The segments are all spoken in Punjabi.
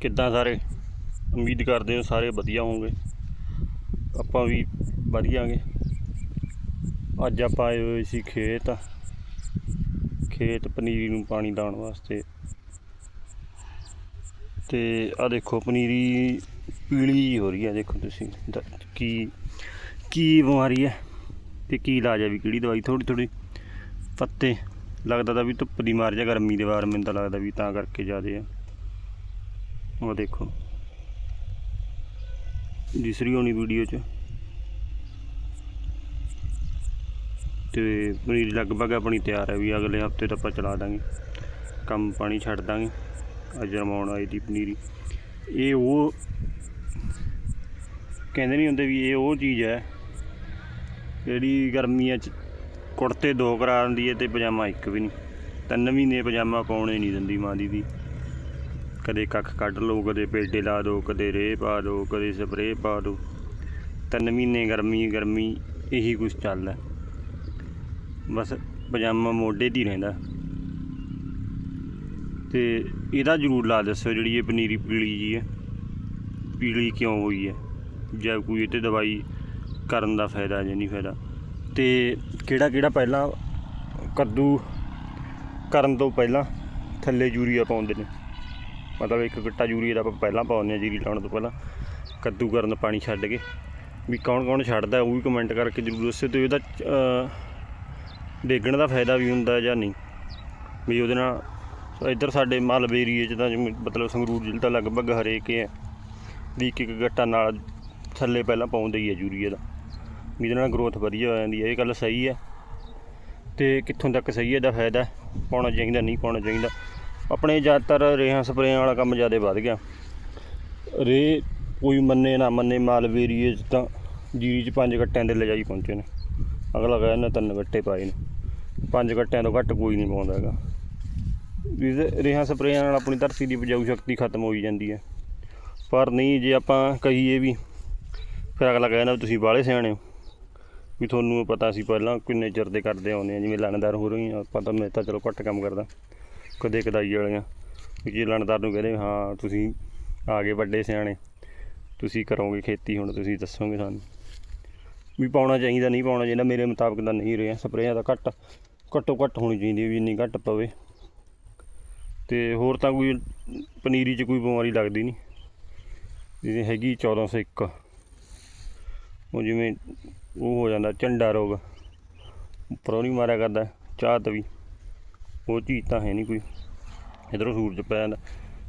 ਕਿੱਦਾਂ ਸਾਰੇ? ਉਮੀਦ ਕਰਦੇ ਹਾਂ ਸਾਰੇ ਵਧੀਆ ਹੋਵੋਗੇ। ਆਪਾਂ ਵੀ ਵਧੀਆਂਗੇ ਅੱਜ ਆਪਾਂ ਆਏ ਹੋਏ ਸੀ ਖੇਤ। ਖੇਤ ਪਨੀਰੀ ਨੂੰ ਪਾਣੀ ਲਾਉਣ ਵਾਸਤੇ। ਤੇ ਆ ਦੇਖੋ, ਪਨੀਰੀ ਪੀਲੀ ਹੋ ਰਹੀ ਹੈ, ਦੇਖੋ ਤੁਸੀਂ। ਕੀ ਕੀ ਬਿਮਾਰੀ ਹੈ ਤੇ ਕੀ ਇਲਾਜ ਹੈ ਵੀ ਕਿਹੜੀ ਦਵਾਈ? ਥੋੜੀ ਥੋੜੀ ਪੱਤੇ ਲੱਗਦਾ ਤਾਂ ਵੀ ਧੁੱਪ ਦੀ ਮਾਰ ਜਾ ਗਰਮੀ ਦੇ ਵਾਰ ਮੈਨੂੰ ਤਾਂ ਲੱਗਦਾ ਵੀ ਤਾਂ ਕਰਕੇ ਜ਼ਿਆਦੇ ਆ। ਉਹ ਦੇਖੋ। ਦਿਸਰੀ ਹੋਣੀ ਵੀਡੀਓ 'ਚ। ਤੇ ਪਨੀਰ ਲਗਭਗ ਆਪਣੀ ਤਿਆਰ ਹੈ ਵੀ ਅਗਲੇ ਹਫ਼ਤੇ ਤਾਂ ਆਪਾਂ ਚਲਾ ਦਾਂਗੇ। ਕੰਮ ਪਾਣੀ ਛੱਡ ਦਾਂਗੇ। ਅੱਜ ਰਮਾਉਣ ਆਈ ਦੀ ਪਨੀਰੀ। ਇਹ ਉਹ ਕਹਿੰਦੇ ਨਹੀਂ ਹੁੰਦੇ ਵੀ ਇਹ ਉਹ ਚੀਜ਼ ਹੈ ਜਿਹੜੀ ਗਰਮੀਆਂ 'ਚ ਕੁੜਤੇ ਦੋ ਕਰਾ ਦਿੰਦੀ ਹੈ ਤੇ ਪਜਾਮਾ ਇੱਕ ਵੀ ਨਹੀਂ। ਤਿੰਨ ਮਹੀਨੇ ਪਜਾਮਾ ਪਾਉਣੇ ਨਹੀਂ ਦਿੰਦੀ ਮਾਂ ਦੀ ਦੀ ਕਦੇ ਕੱਖ ਕੱਢ ਲਓ ਕਦੇ ਪੇਡੇ ਲਾ ਦਿਓ ਕਦੇ ਰੇਹ ਪਾ ਦਿਓ ਕਦੇ ਸਪਰੇਅ ਪਾ ਦਿਓ ਤਿੰਨ ਮਹੀਨੇ ਗਰਮੀ ਗਰਮੀ ਇਹੀ ਕੁਝ ਚੱਲਦਾ। ਬਸ ਪਜਾਮਾ ਮੋਢੇ 'ਤੇ ਹੀ ਰਹਿੰਦਾ। ਤੇ ਇਹਦਾ ਜ਼ਰੂਰ ਲਾ ਦੱਸਿਓ ਜਿਹੜੀ ਇਹ ਪਨੀਰੀ ਪੀਲੀ ਜੀ ਹੈ। ਪੀਲੀ ਕਿਉਂ ਹੋਈ ਹੈ? ਜਾਂ ਕੋਈ ਇਹ 'ਤੇ ਦਵਾਈ ਕਰਨ ਦਾ ਫਾਇਦਾ ਜਾਂ ਨਹੀਂ ਫਾਇਦਾ। ਤੇ ਕਿਹੜਾ ਕਿਹੜਾ ਪਹਿਲਾਂ ਕੱਦੂ ਕਰਨ ਤੋਂ ਪਹਿਲਾਂ ਥੱਲੇ ਯੂਰੀਆ ਪਾਉਂਦੇ ਨੇ। ਮਤਲਬ ਇੱਕ ਗੱਟਾ ਯੂਰੀਆ ਦਾ ਆਪਾਂ ਪਹਿਲਾਂ ਪਾਉਂਦੇ ਹਾਂ ਜੀਰੀ ਲਾਉਣ ਤੋਂ ਪਹਿਲਾਂ ਕੱਦੂ ਕਰਨ ਪਾਣੀ ਛੱਡ ਕੇ। ਵੀ ਕੌਣ ਕੌਣ ਛੱਡਦਾ ਉਹ ਵੀ ਕਮੈਂਟ ਕਰਕੇ ਜ਼ਰੂਰ ਦੱਸਿਓ ਤੇ ਉਹਦਾ ਅਹ, ਡੇਗਣ ਦਾ ਫਾਇਦਾ ਵੀ ਹੁੰਦਾ ਜਾਂ ਨਹੀਂ। ਵੀ ਉਹਦੇ ਨਾਲ ਇੱਧਰ ਸਾਡੇ ਮਾਲਵੇ ਏਰੀਏ 'ਚ ਤਾਂ ਮਤਲਬ ਸੰਗਰੂਰ ਜ਼ਿਲ੍ਹਾ ਤਾਂ ਲਗਭਗ ਹਰੇਕ ਹੀ ਹੈ। ਵੀ ਇੱਕ ਇੱਕ ਗੱਟਾ ਨਾਲ ਥੱਲੇ ਪਹਿਲਾਂ ਪਾਉਂਦੇ ਹੀ ਹੈ ਯੂਰੀਆ ਦਾ। ਜਿਹਦੇ ਨਾਲ ਗਰੋਥ ਵਧੀਆ ਹੋ ਜਾਂਦੀ ਹੈ, ਇਹ ਗੱਲ ਸਹੀ ਹੈ। ਤੇ ਕਿੱਥੋਂ ਤੱਕ ਸਹੀ ਹੈ ਦਾ ਫਾਇਦਾ ਪਾਉਣਾ ਚਾਹੀਦਾ, ਨਹੀਂ ਪਾਉਣਾ ਚਾਹੀਦਾ। ਆਪਣੇ ਜ਼ਿਆਦਾਤਰ ਰੇਹਾਂ ਸਪਰੇਆਂ ਵਾਲਾ ਕੰਮ ਜ਼ਿਆਦਾ ਵੱਧ ਗਿਆ। ਰੇ ਕੋਈ ਮੰਨੇ ਨਾ ਮੰਨੇ ਮਾਲਵੇਰੀਏ 'ਚ ਤਾਂ ਜੀਰੀ 'ਚ ਪੰਜ ਗੱਟਿਆਂ ਦੇ ਲਿਜਾਈ ਪਹੁੰਚੇ ਨੇ। ਅਗਲਾ ਕਹਿੰਦਾ ਤਿੰਨ ਗੱਟੇ ਪਾਏ ਨੇ। ਪੰਜ ਗੱਟਿਆਂ ਤੋਂ ਘੱਟ ਕੋਈ ਨਹੀਂ ਪਾਉਂਦਾ ਹੈਗਾ। ਵੀ ਰੇਹਾਂ ਸਪਰੇਆਂ ਨਾਲ ਆਪਣੀ ਧਰਤੀ ਦੀ ਉਪਜਾਊ ਸ਼ਕਤੀ ਖਤਮ ਹੋਈ ਜਾਂਦੀ ਹੈ। ਪਰ ਨਹੀਂ, ਜੇ ਆਪਾਂ ਕਹੀਏ ਵੀ, ਫਿਰ ਅਗਲਾ ਕਹਿੰਦਾ ਵੀ ਤੁਸੀਂ ਬਾਹਲੇ ਸਿਆਣੇ ਹੋ। ਵੀ ਤੁਹਾਨੂੰ ਪਤਾ ਸੀ ਪਹਿਲਾਂ ਕਿੰਨੇ ਚਿਰ ਦੇ ਕਰਦੇ ਆਉਂਦੇ ਆ, ਜਿਵੇਂ ਲਾਣੇਦਾਰ ਹੋ ਰਹੀ ਆ, ਆਪਾਂ ਤਾਂ ਮੈਂ ਤਾਂ ਚਲੋ ਘੱਟ ਕੰਮ ਕਰਦਾ, ਕਦੇ ਕਦਾਈ ਵਾਲੀਆਂ, ਵੀ ਜੇ ਲਾਣੇਦਾਰ ਨੂੰ ਕਹਿੰਦੇ ਹਾਂ, ਤੁਸੀਂ ਆ ਗਏ ਵੱਡੇ ਸਿਆਣੇ, ਤੁਸੀਂ ਕਰੋਗੇ ਖੇਤੀ ਹੁਣ, ਤੁਸੀਂ ਦੱਸੋਗੇ ਸਾਨੂੰ। ਵੀ ਪਾਉਣਾ ਚਾਹੀਦਾ, ਨਹੀਂ ਪਾਉਣਾ ਚਾਹੀਦਾ, ਮੇਰੇ ਮੁਤਾਬਕ ਤਾਂ ਨਹੀਂ ਰਿਹਾ, ਸਪਰੇਆਂ ਦਾ ਘੱਟ, ਘੱਟੋ ਘੱਟ ਹੋਣੀ ਚਾਹੀਦੀ ਵੀ ਇੰਨੀ ਘੱਟ ਪਵੇ। ਤੇ ਹੋਰ ਤਾਂ ਕੋਈ ਪਨੀਰੀ 'ਚ ਕੋਈ ਬਿਮਾਰੀ ਲੱਗਦੀ ਨਹੀਂ। ਜਿਹਦੀ ਹੈਗੀ 1401 ਉਹ ਜਿਵੇਂ ਉਹ ਹੋ ਜਾਂਦਾ ਝੰਡਾ ਰੋਗ। ਉੱਪਰੋਂ ਨਹੀਂ ਮਾਰਿਆ ਕਰਦਾ ਚਾਹਤ ਵੀ ਉਹ ਚੀਜ਼ ਤਾਂ ਹੈ ਨਹੀਂ ਕੋਈ। ਇਧਰੋਂ ਸੂਰਜ ਪੈ ਜਾਂਦਾ।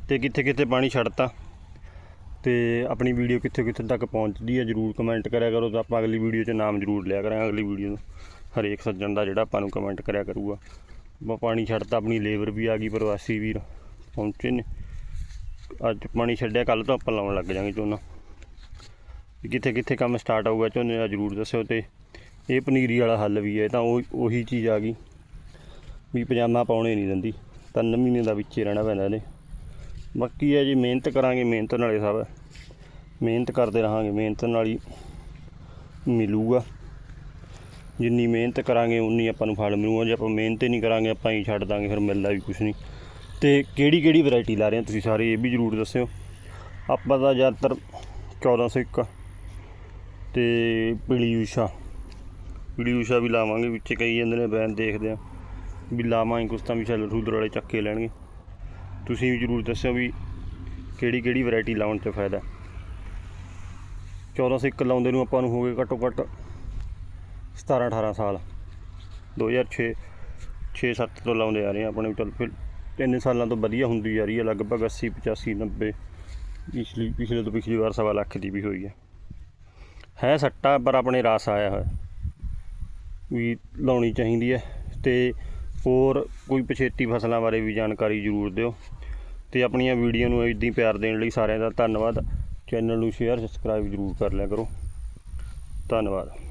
ਤੇ ਕਿੱਥੇ ਕਿੱਥੇ ਪਾਣੀ ਛੱਡਤਾ। ਤੇ ਆਪਣੀ ਵੀਡੀਓ ਕਿੱਥੇ ਕਿੱਥੇ ਤੱਕ ਪਹੁੰਚਦੀ ਹੈ ਜਰੂਰ ਕਮੈਂਟ ਕਰਿਆ ਕਰੋ ਤਾਂ ਆਪਾਂ ਅਗਲੀ ਵੀਡੀਓ 'ਚ ਨਾਮ ਜਰੂਰ ਲਿਆ ਕਰਾਂਗੇ। ਅਗਲੀ ਵੀਡੀਓ ਨੂੰ ਹਰੇਕ ਸੱਜਣ ਦਾ ਜਿਹੜਾ ਆਪਾਂ ਨੂੰ ਕਮੈਂਟ ਕਰਿਆ ਕਰੂਗਾ। ਆਪਾਂ ਪਾਣੀ ਛੱਡਤਾ, ਆਪਣੀ ਲੇਬਰ ਵੀ ਆ ਗਈ, ਪ੍ਰਵਾਸੀ ਵੀਰ ਪਹੁੰਚੇ ਨੇ। ਅੱਜ ਪਾਣੀ ਛੱਡਿਆ ਕੱਲ ਤੋਂ ਆਪਾਂ ਲਾਉਣ ਲੱਗ ਜਾਾਂਗੇ ਝੋਨਾ। ਕਿੱਥੇ ਕਿੱਥੇ ਕੰਮ ਸਟਾਰਟ ਹੋਊਗਾ ਝੋਨੇ ਦਾ ਜਰੂਰ ਦੱਸਿਓ ਤੇ ਇਹ ਪਨੀਰੀ ਵਾਲਾ ਹੱਲ ਵੀ ਹੈ, ਤਾਂ ਉਹ ਉਹੀ ਚੀਜ਼ ਆ ਗਈ। ਵੀ ਪਜਾਮਾ ਪਾਉਣੇ ਨਹੀਂ ਦਿੰਦੀ ਤਿੰਨ ਮਹੀਨੇ ਦਾ ਵਿੱਚੇ ਰਹਿਣਾ ਪੈਂਦਾ ਇਹਦੇ। ਬਾਕੀ ਹੈ ਜੀ, ਮਿਹਨਤ ਕਰਾਂਗੇ, ਮਿਹਨਤ ਨਾਲੇ ਸਭ। ਮਿਹਨਤ ਕਰਦੇ ਰਹਾਂਗੇ, ਮਿਹਨਤ ਨਾਲ ਹੀ ਮਿਲੂਗਾ। ਜਿੰਨੀ ਮਿਹਨਤ ਕਰਾਂਗੇ, ਉਨੀ ਆਪਾਂ ਨੂੰ ਫਲ ਮਿਲੂਗਾ। ਜੇ ਆਪਾਂ ਮਿਹਨਤ ਹੀ ਨਹੀਂ ਕਰਾਂਗੇ, ਆਪਾਂ ਹੀ ਛੱਡ ਦਾਂਗੇ, ਫਿਰ ਮਿਲਦਾ ਵੀ ਕੁਝ ਨਹੀਂ। ਤੇ ਕਿਹੜੀ ਕਿਹੜੀ ਵੈਰਾਈਟੀ ਲਾ ਰਹੇ ਹੋ ਤੁਸੀਂ ਸਾਰੇ, ਇਹ ਵੀ ਜਰੂਰ ਦੱਸਿਓ। ਆਪਾਂ ਦਾ ਜ਼ਿਆਦਾਤਰ 1401 ਤੇ ਪੀਲੀ ਊਸ਼ਾ। ਪੀਲੀ ਊਸ਼ਾ ਵੀ ਲਾਵਾਂਗੇ, ਵਿੱਚ ਕਈ ਜਾਂਦੇ ਨੇ ਬੈਨ ਦੇਖਦੇ ਆ। ਵੀ ਲਾਵਾਂਗੇ ਕੁਛ ਤਾਂ ਵੀ ਸ਼ੈਲਰ ਰੂਦਰ ਵਾਲੇ ਚੱਕ ਕੇ ਲੈਣਗੇ। ਤੁਸੀਂ ਵੀ ਜਰੂਰ ਦੱਸਿਓ ਵੀ ਕਿਹੜੀ ਕਿਹੜੀ ਵੈਰਾਈਟੀ ਲਾਉਣ 'ਚ ਫਾਇਦਾ। 1401 ਲਾਉਂਦੇ ਨੂੰ ਆਪਾਂ ਨੂੰ ਹੋ ਗਏ ਘੱਟੋ ਘੱਟ 17 18 ਸਾਲ। 2006 6 7 ਤੋਂ ਲਾਉਂਦੇ ਆ ਰਹੇ ਆ ਆਪਣੇ। ਚੱਲ ਫਿਰ ਤਿੰਨ ਸਾਲਾਂ ਤੋਂ ਵਧੀਆ ਹੁੰਦੀ ਜਾ ਰਹੀ ਹੈ ਲਗਭਗ 80 85 90 ਪਿਛਲੀ, ਪਿਛਲੇ ਤੋਂ ਪਿਛਲੀ ਵਾਰ ਸਵਾ ਲੱਖ ਦੀ ਵੀ ਹੋਈ ਹੈ ਹੈ ਸੱਟਾ, ਪਰ ਆਪਣੇ ਰਸ ਆਇਆ ਹੋਇਆ। ਵੀ ਲਾਉਣੀ ਚਾਹੀਦੀ ਹੈ ਤੇ ਹੋਰ ਕੋਈ ਪਛੇਤੀ ਫਸਲਾਂ ਬਾਰੇ ਵੀ ਜਾਣਕਾਰੀ ਜ਼ਰੂਰ ਦਿਓ। ਤੇ ਆਪਣੀਆਂ ਵੀਡੀਓ ਨੂੰ ਇਦਾਂ ਹੀ ਪਿਆਰ ਦੇਣ ਲਈ ਸਾਰਿਆਂ ਦਾ ਧੰਨਵਾਦ। ਚੈਨਲ ਨੂੰ ਸ਼ੇਅਰ ਸਬਸਕ੍ਰਾਈਬ ਜ਼ਰੂਰ ਕਰ ਲਿਆ ਕਰੋ। ਧੰਨਵਾਦ।